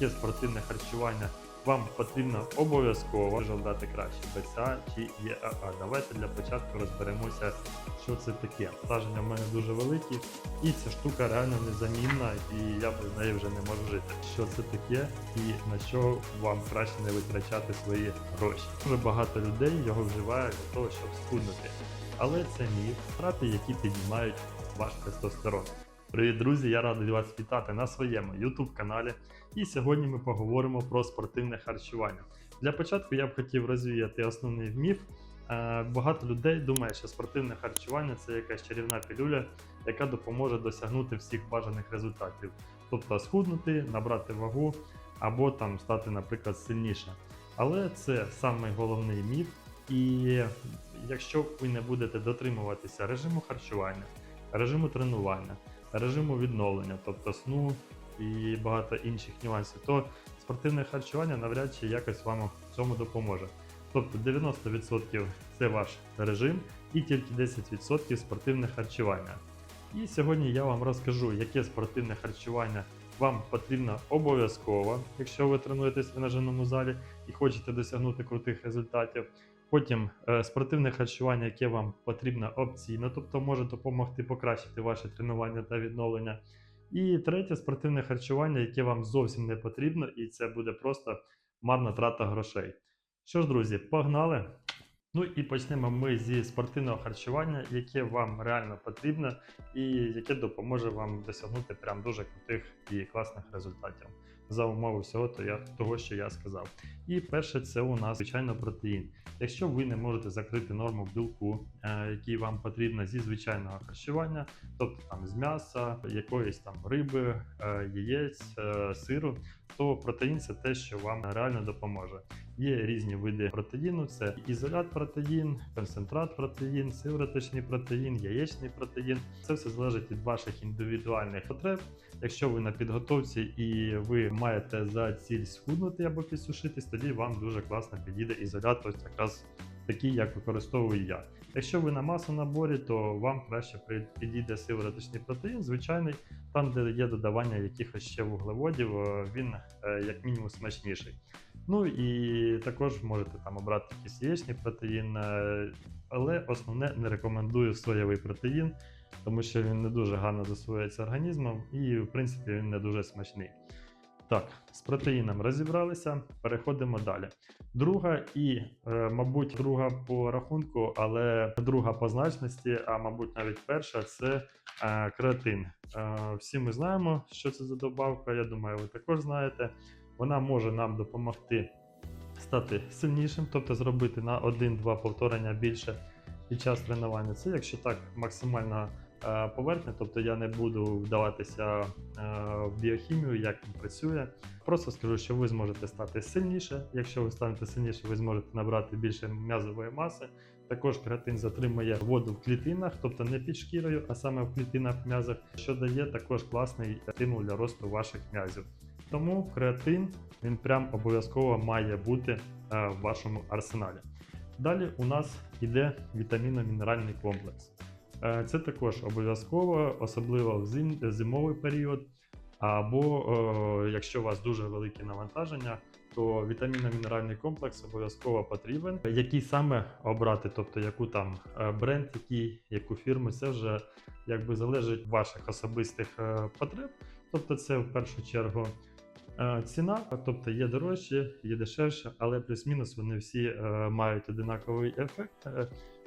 яке спортивне харчування вам потрібно обов'язково щоб дати краще БЦА чи ЄАА. Давайте для початку розберемося, що це таке. Враження в мене дуже великі, і ця штука реально незамінна, і я без неї вже не можу жити. Що це таке і на що вам краще не витрачати свої гроші. Дуже багато людей його вживають для того, щоб схуднути. Але це міф, втрати, які піднімають ваш тестостерон. Привіт, друзі! Я радий вас вітати на своєму YouTube каналі. І сьогодні ми поговоримо про спортивне харчування. Для початку я б хотів розвіяти основний міф. Е, Багато людей думає, що спортивне харчування це якась чарівна пілюля, яка допоможе досягнути всіх бажаних результатів, тобто схуднути, набрати вагу або там стати, наприклад, сильніше. Але це самий головний міф. І якщо ви не будете дотримуватися режиму харчування, режиму тренування, режиму відновлення, тобто сну і багато інших нюансів, то спортивне харчування навряд чи якось вам в цьому допоможе. Тобто 90% це ваш режим і тільки 10% спортивне харчування. І сьогодні я вам розкажу, яке спортивне харчування вам потрібно обов'язково, якщо ви тренуєтесь в тренажерному залі і хочете досягнути крутих результатів. Потім е, спортивне харчування, яке вам потрібно опційно, тобто може допомогти покращити ваше тренування та відновлення. І третє спортивне харчування, яке вам зовсім не потрібно, і це буде просто марна трата грошей. Що ж, друзі, погнали! Ну і почнемо ми зі спортивного харчування, яке вам реально потрібно, і яке допоможе вам досягнути прям дуже крутих і класних результатів за умови всього то я, того, що я сказав. І перше, це у нас звичайно протеїн. Якщо ви не можете закрити норму білку, е, який вам потрібно зі звичайного харчування, тобто там з м'яса, якоїсь там риби, е, яєць, е, сиру, то протеїн це те, що вам реально допоможе. Є різні види протеїну: це ізолят протеїн, концентрат протеїн, сивороточний протеїн, яєчний протеїн. Це все залежить від ваших індивідуальних потреб. Якщо ви на підготовці і ви маєте за ціль схуднути або підсушитись, тоді вам дуже класно підійде ізолят, ось якраз такий, як використовую я. Якщо ви на масонаборі, то вам краще підійде сивороточний протеїн, звичайний, там, де є додавання якихось ще вуглеводів, е, він е, як мінімум смачніший. Ну і також можете там обрати якийсь яєчний протеїн, е, але основне не рекомендую соєвий протеїн, тому що він не дуже гарно засвоюється організмом і, в принципі, він не дуже смачний. Так, з протеїном розібралися, переходимо далі. Друга і, е, мабуть, друга по рахунку, але друга по значності, а мабуть, навіть перша це е, креатин. Е, всі ми знаємо, що це за добавка. Я думаю, ви також знаєте. Вона може нам допомогти стати сильнішим, тобто зробити на 1-2 повторення більше під час тренування. Це якщо так максимально е, поверхня, тобто я не буду вдаватися е, в біохімію, як він працює. Просто скажу, що ви зможете стати сильніше. Якщо ви станете сильніше, ви зможете набрати більше м'язової маси. Також креатин затримує воду в клітинах, тобто не під шкірою, а саме в клітинах м'язах, що дає також класний стимул для росту ваших м'язів. Тому креатин він прям обов'язково має бути е, в вашому арсеналі. Далі у нас йде вітамінно-мінеральний комплекс. Е, Це також обов'язково, особливо в зим, зимовий період. Або е, якщо у вас дуже велике навантаження, то вітамінно-мінеральний комплекс обов'язково потрібен. Який саме обрати, тобто яку там е, бренд, який, яку фірму, це вже якби залежить від ваших особистих потреб. Тобто, це в першу чергу ціна, тобто є дорожче, є дешевше, але плюс-мінус вони всі мають одинаковий ефект.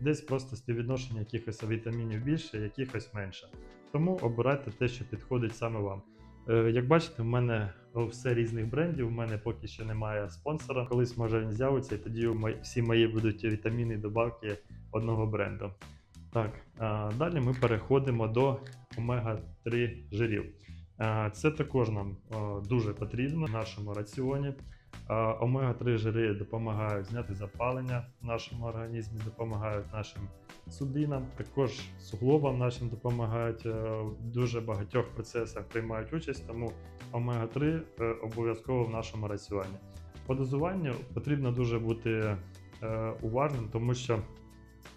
Е, Десь просто співвідношення якихось вітамінів більше, якихось менше. Тому обирайте те, що підходить саме вам. Е, Як бачите, в мене все різних брендів. У мене поки що немає спонсора. Колись може він з'явиться, і тоді всі мої будуть вітаміни і добавки одного бренду. Так, далі ми переходимо до омега-3 жирів. Це також нам дуже потрібно в нашому раціоні. А, Омега-3 жири допомагають зняти запалення в нашому організмі, допомагають нашим судинам, також суглобам нашим допомагають е, в дуже багатьох процесах приймають участь, тому омега-3 е, обов'язково в нашому раціоні. По дозуванню потрібно дуже бути е, уважним, тому що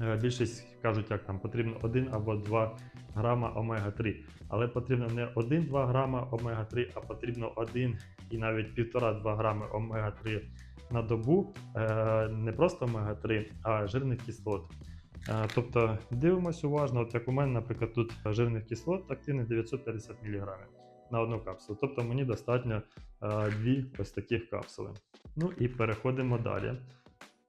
Більшість кажуть, як там потрібно 1 або 2 грама омега-3. Але потрібно не 1-2 грама омега-3, а потрібно 1 і навіть 1,5-2 грами омега-3 на добу. Е, Не просто омега-3, а жирних кислот. Е, Тобто дивимося уважно, от як у мене, наприклад, тут жирних кислот активних 950 мг на одну капсулу. Тобто мені достатньо е, дві ось таких капсули. Ну і переходимо далі.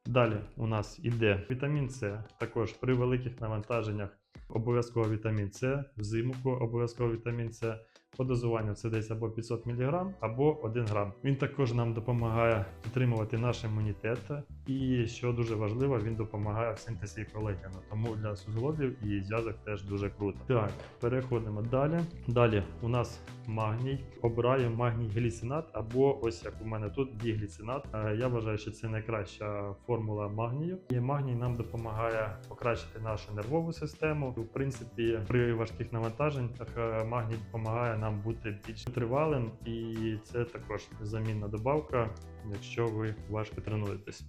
Далі у нас іде вітамін С. Також при великих навантаженнях обов'язково вітамін С, взимку обов'язково вітамін С. По дозуванню це десь або 500 мг, або 1 грам. Він також нам допомагає підтримувати наш імунітет, і що дуже важливо, він допомагає в синтезі колагену. Тому для суглобів і зв'язок теж дуже круто. Так, переходимо далі. Далі у нас магній. Обираю магній гліцинат, або ось як у мене тут дігліцинат. Е, Я вважаю, що це найкраща формула магнію. І магній нам допомагає покращити нашу нервову систему. В принципі, при важких навантаженнях е, магній допомагає нам бути більш тривалим, і це також замінна добавка, якщо ви важко тренуєтесь.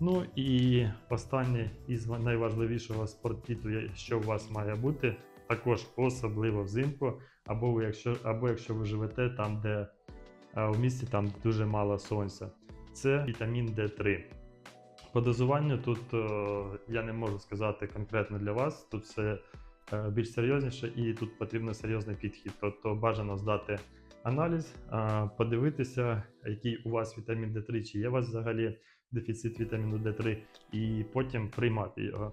Ну і останнє із найважливішого спортпіту, що у вас має бути, також особливо взимку, або якщо, або якщо ви живете там, де е, в місті там дуже мало сонця. Це вітамін D3. По дозуванню тут е, я не можу сказати конкретно для вас. Тут все е, більш серйозніше і тут потрібно серйозний підхід. Тобто бажано здати аналіз, е, подивитися, який у вас вітамін D3, чи є у вас взагалі дефіцит вітаміну D3, і потім приймати його.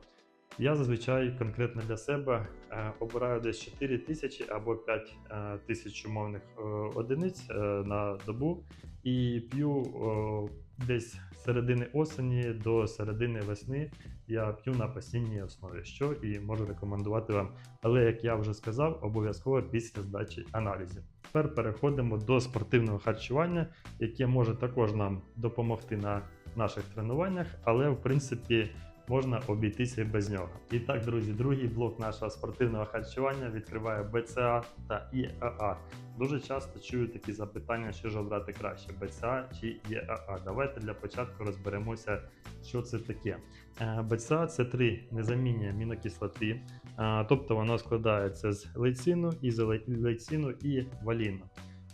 Я зазвичай конкретно для себе е, обираю десь 4 тисячі або 5 е, тисяч умовних е, одиниць е, на добу і п'ю е, десь з середини осені до середини весни. Я п'ю на постійній основі, що і можу рекомендувати вам. Але як я вже сказав, обов'язково після здачі аналізів. Тепер переходимо до спортивного харчування, яке може також нам допомогти на наших тренуваннях, але в принципі можна обійтися без нього. І так, друзі, другий блок нашого спортивного харчування відкриває БЦА та ІАА. Дуже часто чую такі запитання, що ж обрати краще: БЦА чи ЄАА. Давайте для початку розберемося, що це таке. Е, БЦА це три незамінні амінокислоти, е, тобто воно складається з лейцину, ізолейцину і валіну.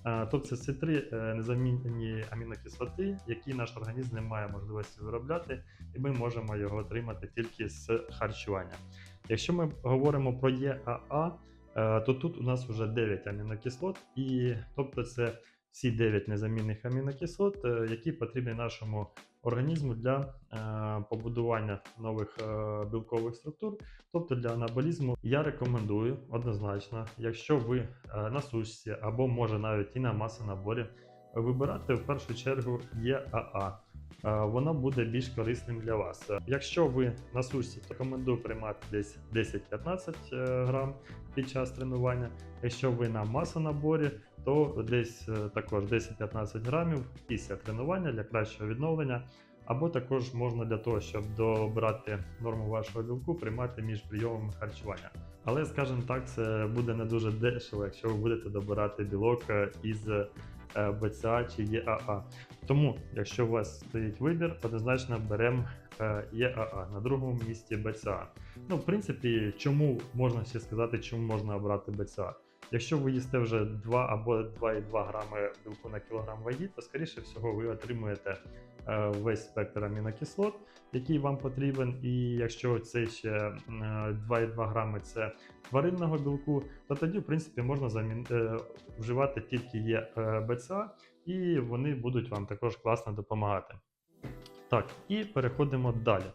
Е, Тобто це три е, незамінні амінокислоти, які наш організм не має можливості виробляти, і ми можемо його отримати тільки з харчування. Якщо ми говоримо про ЄАА, е, то тут у нас вже 9 амінокислот, і тобто це всі 9 незамінних амінокислот, які потрібні нашому організму для е, побудування нових е, білкових структур, тобто для анаболізму. Я рекомендую однозначно, якщо ви е, на сушці або може навіть і на масонаборі, вибирати в першу чергу ЄАА. Воно буде більш корисним для вас. Якщо ви на сушці, то рекомендую приймати десь 10-15 е, грам під час тренування. Якщо ви на масонаборі, то десь е, також 10-15 грамів після тренування для кращого відновлення. Або також можна для того, щоб добрати норму вашого білку, приймати між прийомами харчування. Але, скажімо так, це буде не дуже дешево, якщо ви будете добирати білок е, із е, БЦА чи ЄАА. Тому, якщо у вас стоїть вибір, однозначно беремо ЄАА на другому місці БЦА. Ну, в принципі, чому можна ще сказати, чому можна обрати БЦА? Якщо ви їсте вже 2 або 2,2 грами білку на кілограм ваги, то скоріше всього ви отримуєте е, весь спектр амінокислот, який вам потрібен. І якщо це ще е, 2,2 грами це тваринного білку, то тоді, в принципі, можна замін... е, вживати тільки є е, БЦА, і вони будуть вам також класно допомагати. Так, і переходимо далі.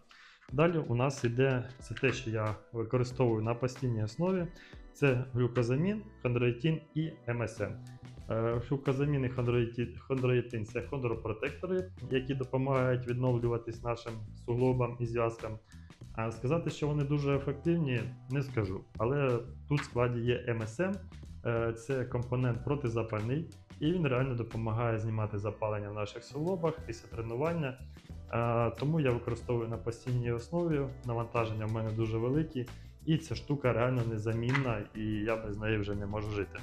Далі у нас іде це те, що я використовую на постійній основі. Це глюкозамін, хондроїтин і МСМ. Е, Глюкозамін і хондроїтин, хондроїтин це хондропротектори, які допомагають відновлюватись нашим суглобам і зв'язкам. А сказати, що вони дуже ефективні, не скажу. Але тут в складі є МСМ, е, це компонент протизапальний, і він реально допомагає знімати запалення в наших суглобах після тренування. Е, Тому я використовую на постійній основі. Навантаження в мене дуже великі, і ця штука реально незамінна, і я без неї вже не можу жити.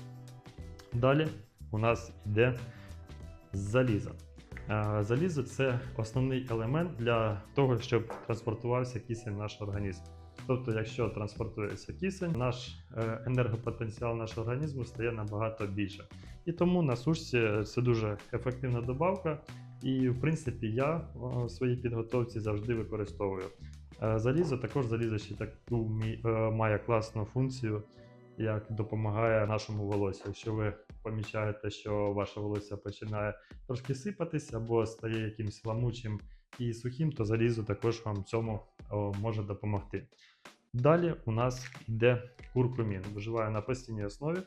Далі у нас йде залізо. Е, Залізо це основний елемент для того, щоб транспортувався кисень в наш організм. Тобто, якщо транспортується кисень, наш е, енергопотенціал нашого організму стає набагато більше. І тому на сушці це дуже ефективна добавка. І в принципі я е, в своїй підготовці завжди використовую. Е, Залізо також залізо ще таку е, має класну функцію, як допомагає нашому волосю. Якщо ви помічаєте, що ваше волосся починає трошки сипатись або стає якимось ламучим і сухим, то залізо також вам цьому може допомогти. Далі у нас йде куркумін, вживає на постійній основі.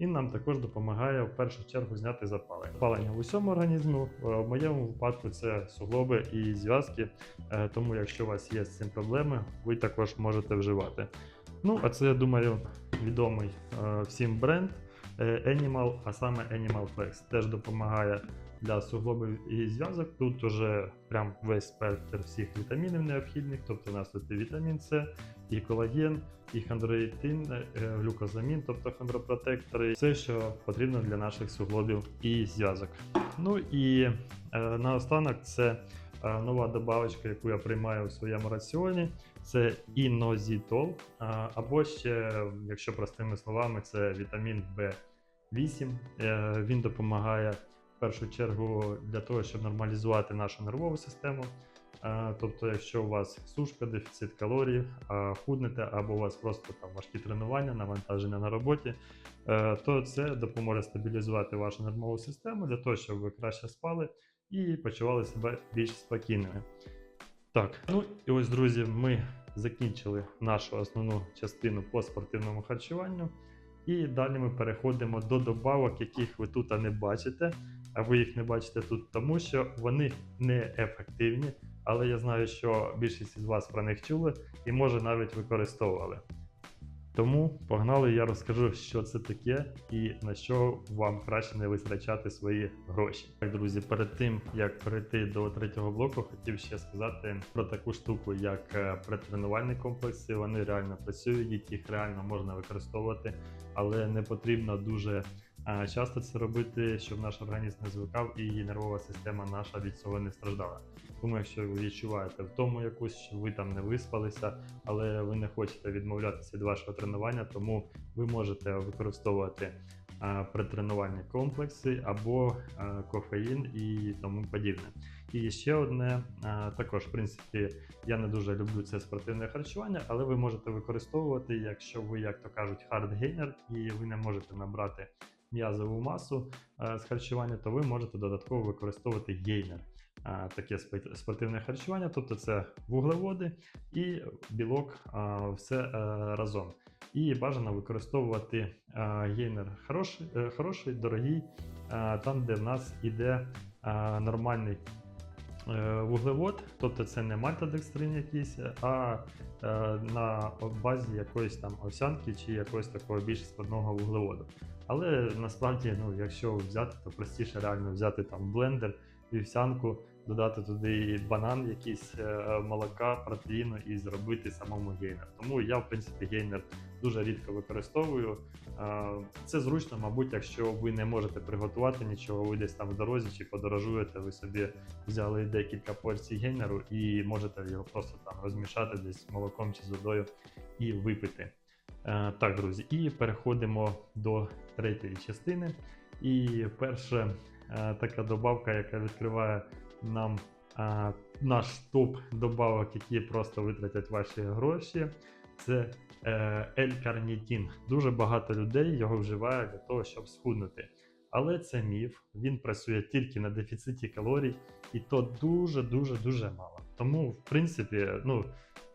Він нам також допомагає в першу чергу зняти запалення. Запалення в усьому організму. Е, В моєму випадку це суглоби і зв'язки. Е, Тому, якщо у вас є з цим проблеми, ви також можете вживати. Ну, а це, я думаю, відомий е, всім бренд Animal, а саме Animal Flex. Теж допомагає для суглобів і зв'язок. Тут уже прям весь спектр всіх вітамінів необхідних. Тобто у нас тут і вітамін С, і колаген, і хондроїтин, е, глюкозамін, тобто хондропротектори, все, що потрібно для наших суглобів і зв'язок. Ну і е, наостанок це е, нова добавочка, яку я приймаю у своєму раціоні. Це інозітол, або ще, якщо простими словами, це вітамін В8. Е, Він допомагає першу чергу для того, щоб нормалізувати нашу нервову систему. Е, Тобто, якщо у вас сушка, дефіцит калорій, худнете, або у вас просто там важкі тренування, навантаження на роботі, е, то це допоможе стабілізувати вашу нервову систему для того, щоб ви краще спали і почували себе більш спокійними. Так, ну і ось, друзі, ми закінчили нашу основну частину по спортивному харчуванню. І далі ми переходимо до добавок, яких ви тут не бачите. А ви їх не бачите тут, тому що вони не ефективні. Але я знаю, що більшість із вас про них чули і може навіть використовували. Тому погнали, я розкажу, що це таке і на що вам краще не витрачати свої гроші. Так, друзі, перед тим як перейти до третього блоку, хотів ще сказати про таку штуку, як е, претренувальні комплекси. Вони реально працюють, їх реально можна використовувати, але не потрібно дуже часто це робити, щоб наш організм не звикав і нервова система наша від цього не страждала. Тому, якщо ви відчуваєте втому якусь, що ви там не виспалися, але ви не хочете відмовлятися від вашого тренування, тому ви можете використовувати а, претренувальні комплекси або а, кофеїн і тому подібне. І ще одне, а, також, в принципі, я не дуже люблю це спортивне харчування, але ви можете використовувати, якщо ви, як то кажуть, хардгейнер, і ви не можете набрати м'язову масу а, з харчування, то ви можете додатково використовувати гейнер. Таке спортивне харчування, тобто це вуглеводи і білок, все е, разом. І бажано використовувати е, гейнер хороший, е, хороший, дорогий, е, там, де в нас іде е, нормальний е, вуглевод, тобто це не мальтодекстрин якийсь, а е, на базі якоїсь там овсянки чи якогось такого більш складного вуглеводу. Але насправді, ну, якщо взяти, то простіше реально взяти там блендер, вівсянку, додати туди банан, якийсь е, молока, протеїну і зробити самому гейнер. Тому я, в принципі, гейнер дуже рідко використовую. Е, Це зручно, мабуть, якщо ви не можете приготувати нічого, ви десь там в дорозі чи подорожуєте, ви собі взяли декілька порцій гейнеру і можете його просто там розмішати десь молоком чи з водою і випити. Е, Так, друзі, і переходимо до третьої частини. І перша така добавка, яка відкриває нам е, наш топ добавок, які просто витратять ваші гроші, це е, L-карнітін. Дуже багато людей його вживає для того, щоб схуднути. Але це міф, він працює тільки на дефіциті калорій, і то дуже дуже дуже мало. Тому, в принципі, ну.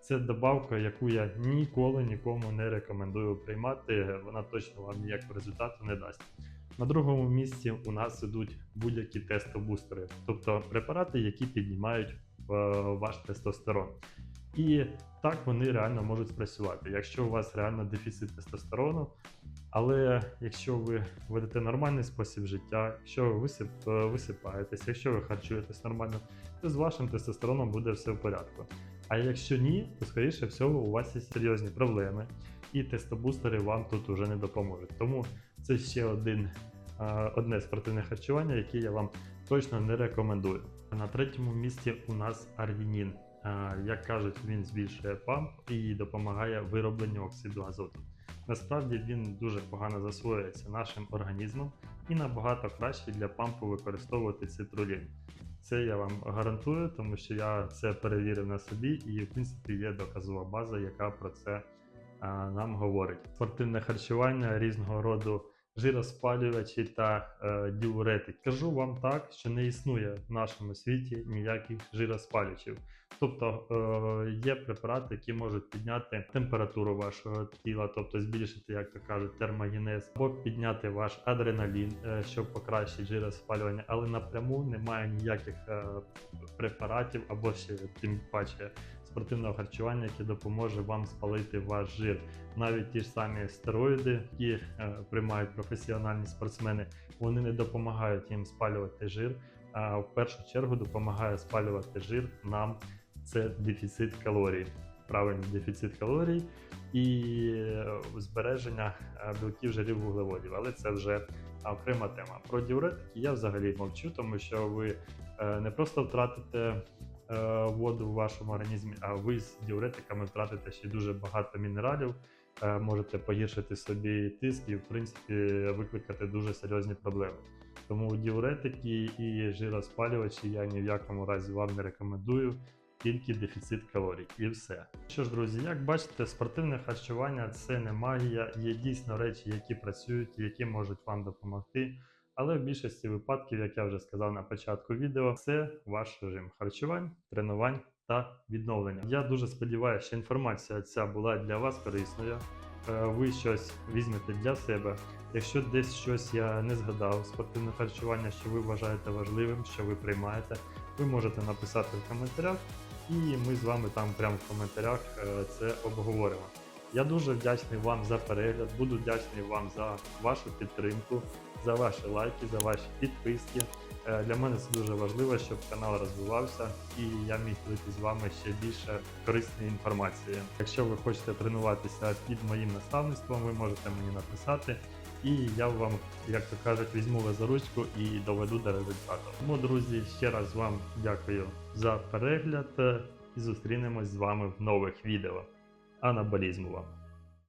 Це добавка, яку я ніколи нікому не рекомендую приймати. Вона точно вам ніякого результату не дасть. На другому місці у нас ідуть будь-які тестобустери, тобто препарати, які піднімають е, ваш тестостерон. І так вони реально можуть спрацювати. Якщо у вас реально дефіцит тестостерону, але якщо ви ведете нормальний спосіб життя, якщо ви висип, е, висипаєтесь, якщо ви харчуєтесь нормально, то з вашим тестостероном буде все в порядку. А якщо ні, то скоріше всього у вас є серйозні проблеми, і тестобустери вам тут уже не допоможуть. Тому це ще один, одне спортивне харчування, яке я вам точно не рекомендую. На третьому місці у нас аргінін. Як кажуть, він збільшує памп і допомагає виробленню оксиду азоту. Насправді він дуже погано засвоюється нашим організмом і набагато краще для пампу використовувати цитрулін. Це я вам гарантую, тому що я це перевірив на собі, і в принципі є доказова база, яка про це нам говорить. Спортивне харчування різного роду жироспалювачі та е, діуретики. Кажу вам так, що не існує в нашому світі ніяких жироспалювачів. Тобто е, є препарати, які можуть підняти температуру вашого тіла, тобто збільшити, як то кажуть, термогенез, або підняти ваш адреналін, е, щоб покращити жироспалювання, але напряму немає ніяких е, препаратів або ще тим паче спортивного харчування, яке допоможе вам спалити ваш жир. Навіть ті ж самі стероїди, які е, приймають професіональні спортсмени, вони не допомагають їм спалювати жир. А в першу чергу допомагає спалювати жир нам це дефіцит калорій. Правильний дефіцит калорій і е, збереження е, білків, жирів, вуглеводів. Але це вже окрема тема. Про діуретики я взагалі мовчу, тому що ви не просто втратите воду в вашому організмі, а ви з діуретиками втратите ще дуже багато мінералів. е, Можете погіршити собі тиск і, в принципі, викликати дуже серйозні проблеми. Тому діуретики і жироспалювачі я ні в якому разі вам не рекомендую, тільки дефіцит калорій і все. Що ж, друзі, як бачите, спортивне харчування це не магія, є дійсно речі, які працюють які можуть вам допомогти. Але в більшості випадків, як я вже сказав на початку відео, це ваш режим харчувань, тренувань та відновлення. Я дуже сподіваюся, що інформація ця була для вас корисною. Е, Ви щось візьмете для себе. Якщо десь щось я не згадав спортивне харчування, що ви вважаєте важливим, що ви приймаєте, ви можете написати в коментарях, і ми з вами там прямо в коментарях е, це обговоримо. Я дуже вдячний вам за перегляд, буду вдячний вам за вашу підтримку, за ваші лайки, за ваші підписки. Е, Для мене це дуже важливо, щоб канал розвивався і я міг ділитися з вами ще більше корисної інформації. Якщо ви хочете тренуватися під моїм наставництвом, ви можете мені написати, і я вам, як то кажуть, візьму вас за ручку і доведу до результату. Тому, друзі, ще раз вам дякую за перегляд е, і зустрінемось з вами в нових відео. Анаболізму вам!